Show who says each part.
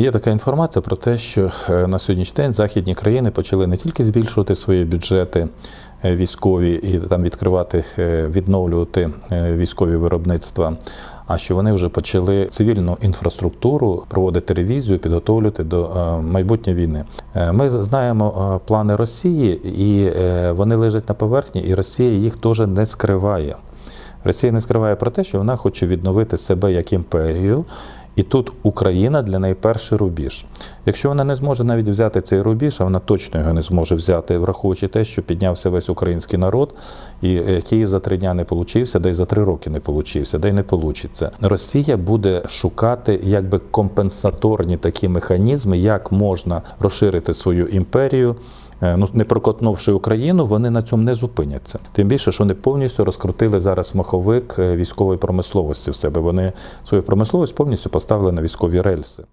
Speaker 1: Є така інформація про те, що е, на сьогоднішній день західні країни почали не тільки збільшувати свої бюджети е, військові і там відкривати, е, відновлювати військові виробництва, а що вони вже почали цивільну інфраструктуру проводити ревізію, підготовлювати до майбутньої війни. Ми знаємо плани Росії, і вони лежать на поверхні, і Росія їх теж не скриває. Росія не скриває про те, що вона хоче відновити себе як імперію, і тут Україна для неї перший рубіж. Якщо вона не зможе навіть взяти цей рубіж, а вона точно його не зможе взяти, враховуючи те, що піднявся весь український народ, і е, Київ за три дня не получився, да й за три роки не получився, да й не получиться. Росія буде шукати якби компенсаторні такі механізми, як можна розширити свою імперію. Е, Ну, не прокотнувши Україну, вони на цьому не зупиняться. Тим більше, що вони повністю розкрутили зараз маховик е, військової промисловості в себе. Вони свою промисловість повністю поставили на військові рельси.